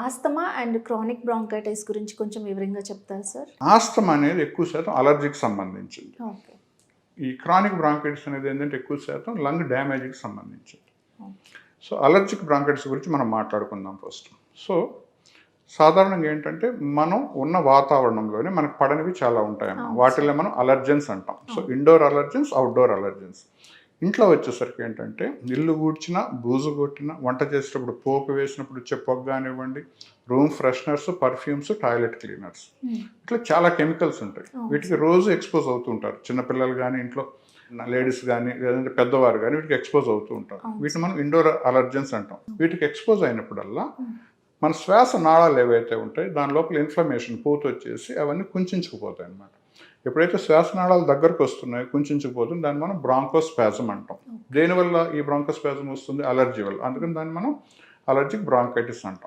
Asthma and chronic bronchitis గురించి కొంచెం వివరంగా చెప్తారా సార్? ఆస్తమా అనేది ఎక్కువ శాతం అలర్జీకి సంబంధించింది. ఈ క్రానిక్ బ్రాంకైటిస్ అనేది ఏంటంటే ఎక్కువ శాతం లంగ్ డ్యామేజ్కి సంబంధించింది. సో అలర్జిక్ బ్రాంకైటిస్ గురించి మనం మాట్లాడుకుందాం ఫస్ట్. సో సాధారణంగా ఏంటంటే మనం ఉన్న వాతావరణంలోనే మనకు పడనివి చాలా అవును. వాటిల్లో మనం అలర్జెన్స్ అంటాం. So indoor allergens outdoor allergens. ఇంట్లో వచ్చేసరికి ఏంటంటే ఇల్లు కూర్చిన బూజు కొట్టిన వంట చేసేటప్పుడు పోపు వేసినప్పుడు వచ్చే పొగ కానివ్వండి room fresheners perfumes toilet cleaners. ఇట్లా చాలా కెమికల్స్ ఉంటాయి. వీటికి రోజు ఎక్స్పోజ్ అవుతూ ఉంటారు. చిన్నపిల్లలు కానీ ఇంట్లో లేడీస్ కానీ లేదంటే పెద్దవారు కానీ వీటికి ఎక్స్పోజ్ అవుతూ ఉంటారు. వీటిని మనం ఇండోర్ అలర్జెన్స్ అంటాం. వీటికి ఎక్స్పోజ్ అయినప్పుడల్లా Hmm. మన శ్వాస నాళాలు ఏవైతే ఉంటాయి దాని లోపల ఇన్ఫ్లమేషన్ పూత వచ్చేసి అవన్నీ కుంచుకుపోతాయి అన్నమాట. ఎప్పుడైతే శ్వాసనాళాలు దగ్గరకు వస్తున్నాయో కుంచుకుపోతుంది దాన్ని మనం బ్రాంకోస్పాజం అంటాం. దేనివల్ల ఈ బ్రాంకోస్పాజం వస్తుంది? అలర్జీ వల్ల. అందుకని దాన్ని మనం అలర్జిక్ బ్రాంకైటిస్ అంటాం.